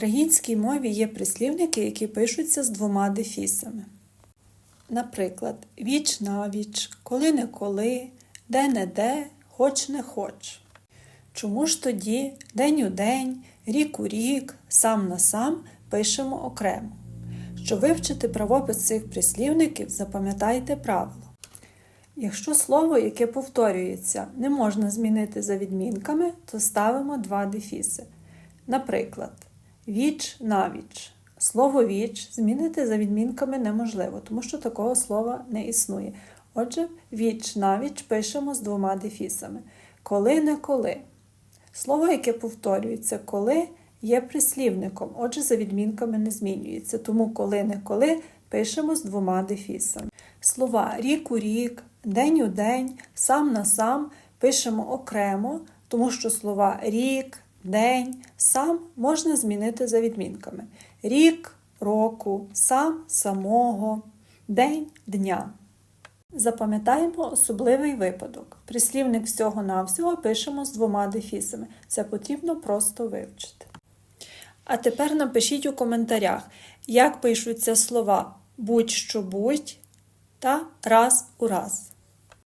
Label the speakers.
Speaker 1: українській мові є прислівники, які пишуться з двома дефісами. Наприклад, віч навіч, коли не коли, де не де, хоч не хоч. Чому ж тоді день у день, рік у рік, сам на сам пишемо окремо? Щоб вивчити правопис цих прислівників, запам'ятайте правило. Якщо слово, яке повторюється, не можна змінити за відмінками, то ставимо два дефіси. Наприклад, віч навіч. Слово віч змінити за відмінками неможливо, тому що такого слова не існує. Отже, віч навіч пишемо з двома дефісами. Коли не коли. Слово, яке повторюється коли, є прислівником, отже, за відмінками не змінюється. Тому коли не коли пишемо з двома дефісами. Слова рік у рік, день у день, сам на сам пишемо окремо, тому що слова рік, день, сам можна змінити за відмінками. Рік року, сам самого, день дня. Запам'ятаємо особливий випадок. Прислівник всього-навсього пишемо з двома дефісами. Це потрібно просто вивчити. А тепер напишіть у коментарях, як пишуться слова будь-що будь та раз у раз.